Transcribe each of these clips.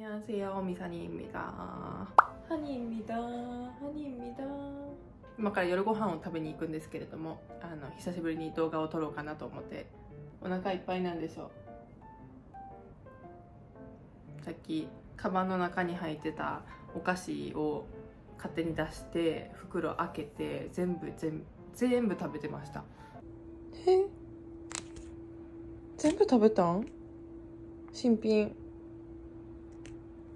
안녕하세요 미사니입니다 하니입니다 하니입니다 今から夜ご飯を食べに行くんですけれどもあの久しぶりに動画を撮ろうかなと思ってお腹いっぱいなんでしょうさっきカバンの中に入ってたお菓子を勝手に出して袋開けて全部全部全部食べてましたえ全部食べたん新品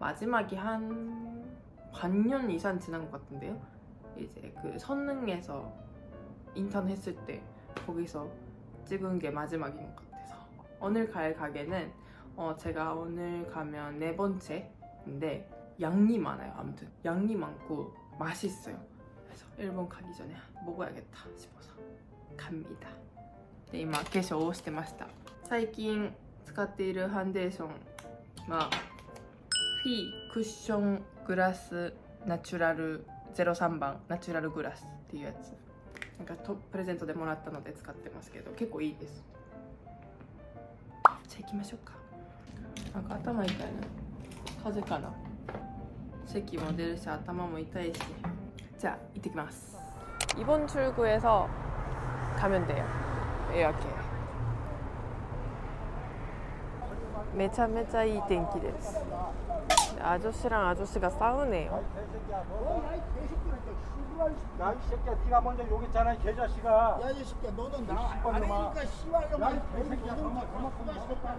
마지막이 한 반년 이상 지난 것 같은데요. 이제 그 선릉에서 인턴 했을 때 거기서 찍은 게 마지막인 것 같아서 오늘 갈 가게는 어 제가 오늘 가면 네 번째인데 양이 많아요. 아무튼 양이 많고 맛있어요. 그래서 일본 가기 전에 먹어야겠다 싶어서 갑니다. 네, 今化粧をしてました最近使っているファンデーションは フィークッショングラスナチュラル03番ナチュラルグラスっていうやつなんかとプレゼントでもらったので使ってますけど結構いいですじゃあ行きましょうかなんか頭痛いな風邪かな咳も出るし頭も痛いしじゃあ行ってきます이번 출구에서 가면 돼요 예약해 めちゃめちゃいい天気です아저씨랑 아저씨가 싸우네요. 야, 이 새끼야, 네가 먼저 욕 했잖아, 이 개자식아. 야, 이 새끼야, 너는 나 씨발 놈아. 아니니까 씨발 야, 놈아. 이 개새끼야, 가만, 가만, 가만 있었다.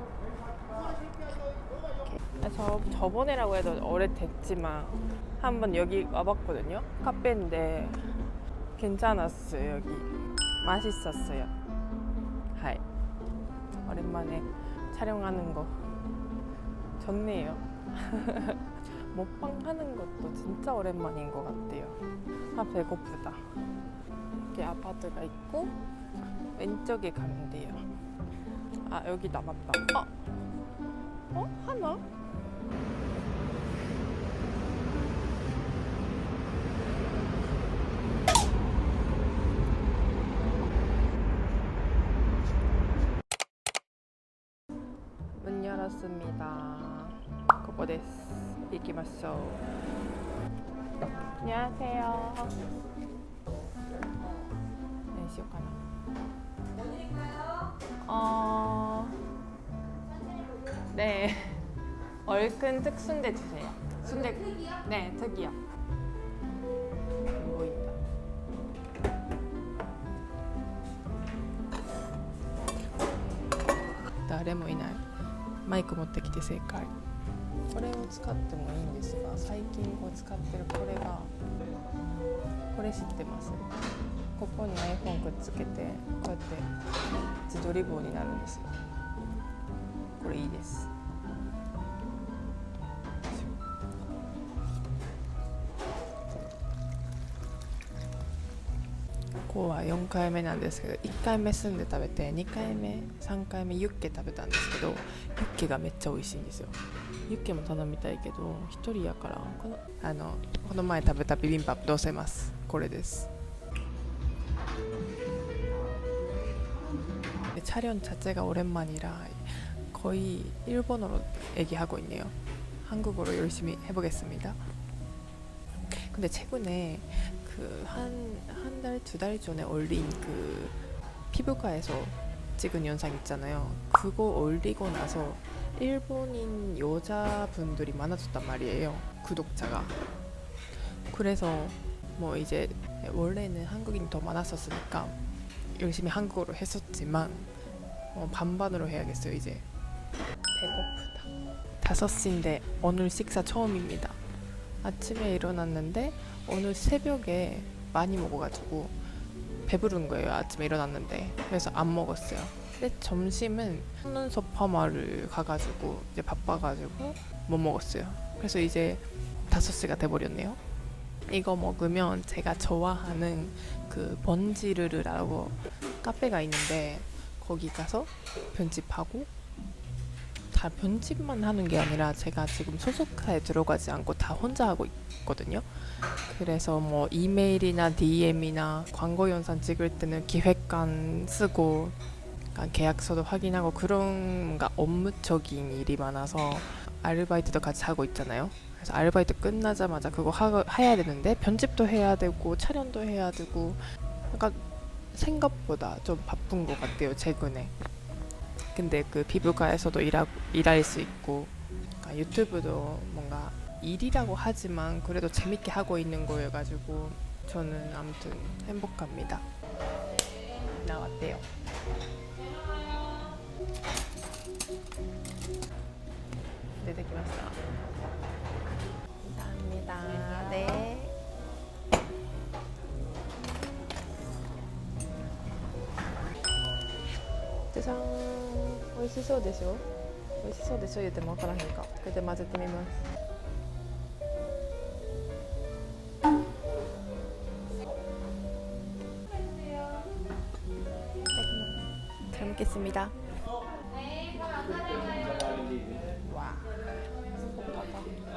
저 저번에라고 해도 오래됐지만 한번 여기 와봤거든요. 카페인데 괜찮았어요 여기. 맛있었어요. 하이. 오랜만에 촬영하는 거 좋네요. 먹방 하는 것도 진짜 오랜만인 것 같아요. 아 배고프다. 이렇게 아파트가 있고 왼쪽에 가면 돼요. 아 여기 남았다. 어? 어? 하나? 문 열었습니다. 그거 데스. 이기마쇼. 안녕하세요. 네, 시오카나. 어. 네. 얼큰 특순대 주세요. 순대. 네, 특이요. 뭐 안 보인다. 나래 뭐 マイク持ってきて正解。これを使ってもいいんですが最近こう使ってるこれがこれ知ってます？ここに iPhone くっつけてこうやって自撮り棒になるんですよ。これいいです。こうは4回目なんですけど1回目住んで食べて2回目3回目ユッケ食べたんですけどユッケがめっちゃ美味しいんですよユッケも頼みたいけど1人やからこのあのこの前食べたビビンバどうせますこれです네 촬영 자체가 오랜만이라 거의 일본어로 얘기하고 있네요. 한국어로 열심히 해보겠습니다. 근데 최근에 그 한 한 달 두 달 전에 올린 그 피부과에서 찍은 영상 있잖아요. 그거 올리고 나서 일본인 여자분들이 많아졌단 말이에요. 구독자가. 그래서 뭐 이제 원래는 한국인이 더 많았었으니까 열심히 한국어로 했었지만 어, 반반으로 해야겠어요 이제 배고프다 5시인데 오늘 식사 처음입니다 아침에 일어났는데 오늘 새벽에 많이 먹어가지고 배부른 거예요. 아침에 일어났는데. 그래서 안 먹었어요. 근데 점심은 한눈소파마를 가가지고 이제 바빠가지고 못 먹었어요. 그래서 이제 5시가 돼버렸네요. 이거 먹으면 제가 좋아하는 그 번지르르라고 카페가 있는데 거기 가서 편집하고 다 편집만 하는 게 아니라 제가 지금 소속사에 들어가지 않고 다 혼자 하고 있거든요. 그래서 뭐 이메일이나 DM이나 광고 영상 찍을 때는 기획관 쓰고 약간 계약서도 확인하고 그런 뭔가 업무적인 일이 많아서 아르바이트도 같이 하고 있잖아요. 그래서 아르바이트 끝나자마자 그거 하, 해야 되는데 편집도 해야 되고 촬영도 해야 되고 약간 생각보다 좀 바쁜 것 같아요 최근에. 근데 그 피부과에서도 일하, 일할 수 있고 그러니까 유튜브도 뭔가 일이라고 하지만 그래도 재밌게 하고 있는 거여가지고 저는 아무튼 행복합니다. 나왔대요. 네, 네, 기마시다. 감사합니다. 네. 짜잔. 美味しそうでしょ美味しそうでしょ言ってもわからへんか。これで混ぜてみます。 잘 먹겠습니다. 와.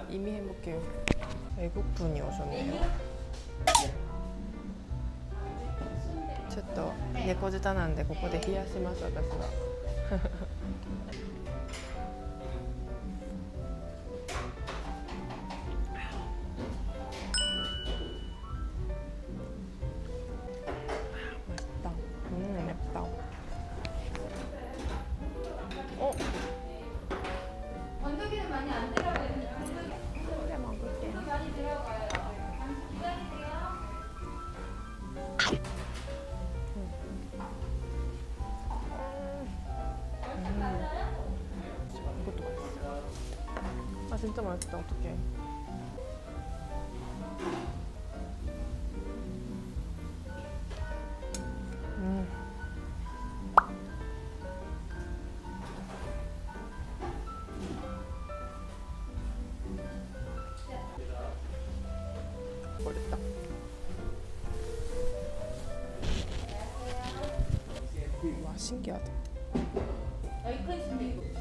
이미 행복해요. 외국 분이 오셨네요. ちょっと猫舌なんでここで冷やします私は。 진짜 맛있다. 어떡해. 음. 버렸다. 와 신기하다. 여기 큰 침대. 맛있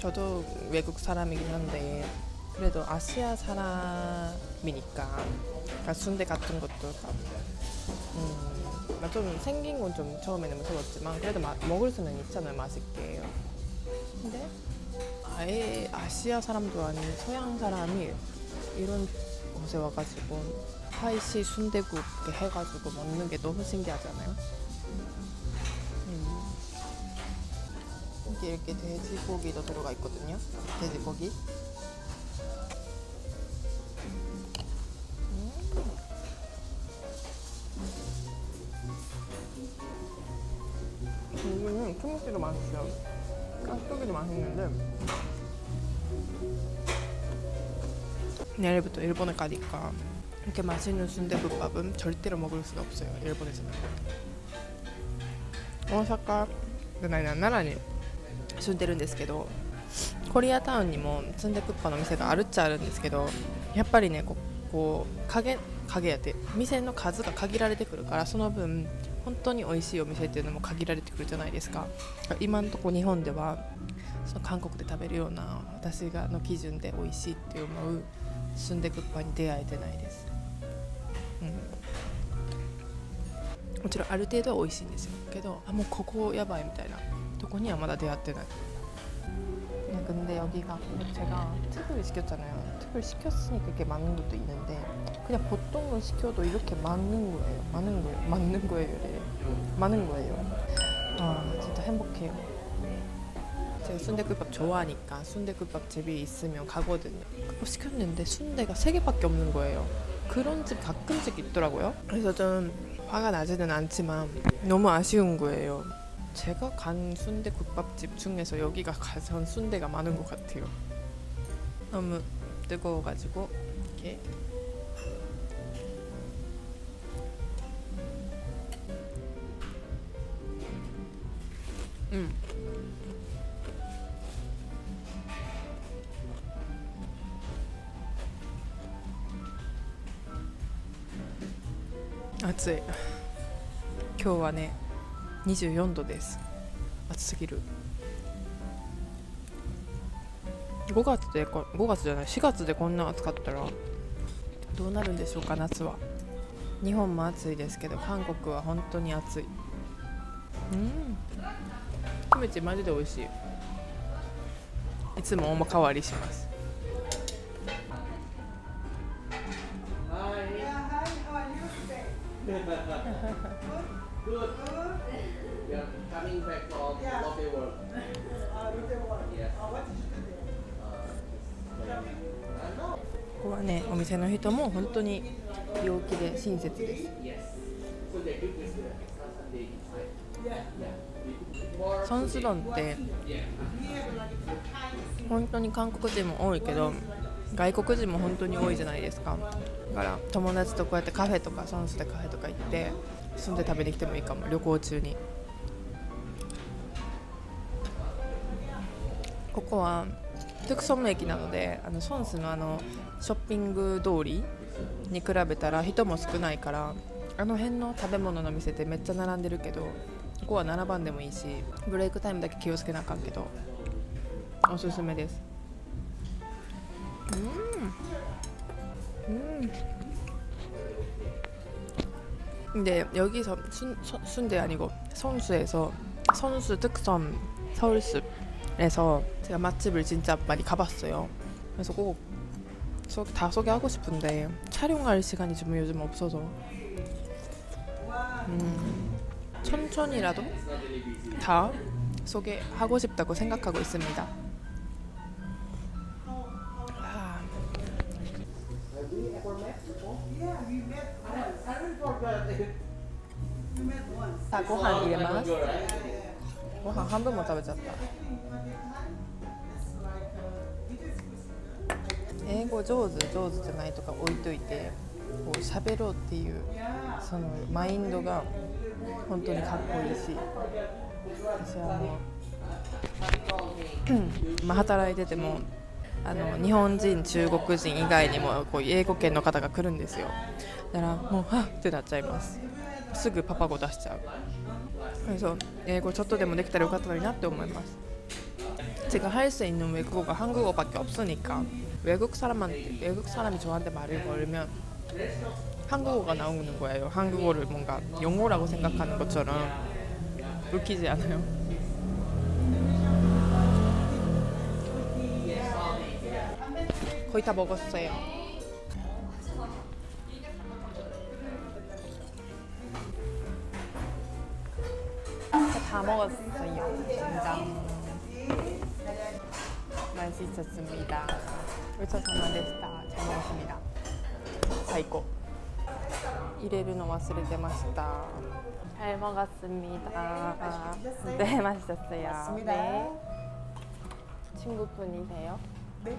저도 외국 사람이긴 한데 그래도 아시아 사람이니까 그러니까 순대 같은 것도 막, 음, 막좀 생긴 건 좀 처음에는 무서웠지만 그래도 마- 먹을 수는 있잖아요 맛있게. 근데 아예 아시아 사람도 아닌 서양 사람이 이런 곳에 와가지고 하이시 순대국 해가지고 먹는 게 너무 신기하잖아요. 여기 이렇게 돼지고기도 들어가 있거든요. 돼지고기. 음. 여기는 초목기도 맛있어요. 깍두기도 맛있는데 내일부터 일본에 가니까 이렇게 맛있는 순대국밥은 절대로 먹을 수가 없어요. 일본에서는. 오사카 나나나나니 住んでるんですけどコリアタウンにもスンデクッパの店があるっちゃあるんですけどやっぱりねここう影影やって店の数が限られてくるからその分本当に美味しいお店っていうのも限られてくるじゃないですか。今のとこ日本ではその韓国で食べるような私がの基準で美味しいって思うスンデクッパに出会えてないです、うん、もちろんある程度は美味しいんですよけどあもうここやばいみたいなとこにはまだ出会ってない네, 근데 여기가 제가 특을 시켰잖아요. 특을 시켰으니까 이렇게 많은 것도 있는데 그냥 보통은 시켜도 이렇게 많은 거예요. 많은 거예요. 많은 거예요. 이래. 많은 거예요. 아 진짜 행복해요. 제가 순대국밥 좋아하니까 순대국밥 집이 있으면 가거든요. 그거 시켰는데 순대가 세 개밖에 없는 거예요. 그런 집 가끔씩 있더라고요. 그래서 좀 화가 나지는 않지만 너무 아쉬운 거예요. 제가 간 순대 국밥집 중에서 여기가 가장 순대가 많은 것 같아요. 너무 뜨거워가지고 이렇게 음. 暑い。今日はね24度です。暑すぎる。5月でこ5月じゃない4月でこんな暑かったらどうなるんでしょうか夏は。日本も暑いですけど韓国は本当に暑い。うん。キムチマジで美味しい。いつもおかわりします。Good. Yeah, coming back from Yeah. Lotte World. Uh, the water. Yes. Uh, what did you do there? Uh, I know. ここはねお店の人も本当に陽気で親切です. We. ソンスドンって We like. 本当に韓国人も多いけど外国人も本当に多いじゃないですか。だから。友達とこうやってカフェとかソンスでカフェとか行って住んで食べに来てもいいかも。旅行中に。ここはトゥクソンム駅なのであのソンスのあのショッピング通りに比べたら人も少ないからあの辺の食べ物の店ってめっちゃ並んでるけどここは並ばんでもいいしブレイクタイムだけ気をつけなあかんけどおすすめです 음. 근데 여기서 순, 선- 순대 아니고 선수에서 선수 특선 서울숲에서 제가 맛집을 진짜 많이 가봤어요. 그래서 꼭 소- 다 소개하고 싶은데 촬영할 시간이 좀 요즘 없어서 음, 천천히라도 다 소개하고 싶다고 생각하고 있습니다. さあご飯入れます。ご飯半分も食べちゃった。英語上手上手じゃないとか置いといてこう喋ろうっていうそのマインドが本当にかっこいいし私あの、まあ、働いててもあの日本人中国人以外にもこう英語圏の方が来るんですよだからもうはっってなっちゃいますすぐパパ語出しちゃうそう英語ちょっとでもできたらよかったのになって思います 제가 할 수 있는 외국어가 한국어밖에 없으니까 외국 사람한테 외국 사람이 저한테 말을 걸면 한국어가 나오는 거예요. 한국어를 뭔가 영어라고 생각하는 것처럼 웃기지 않아요? 거의 다 먹었어요. 다 먹었어요. 진짜. 맛있었습니다. 울차사마데스타 잘 먹었습니다. 사이고. 이레르노 왔을 때 맛있다. 잘 먹었습니다. 네, 맛있었어요. 네. 친구분이세요? 네.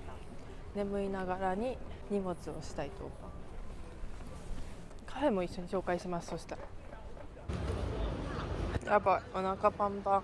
眠いながらに荷物をしたいと思う。カフェも一緒に紹介します。そしたら。やばい。お腹パンパン。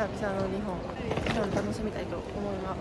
久々の日本日本楽しみたいと思います。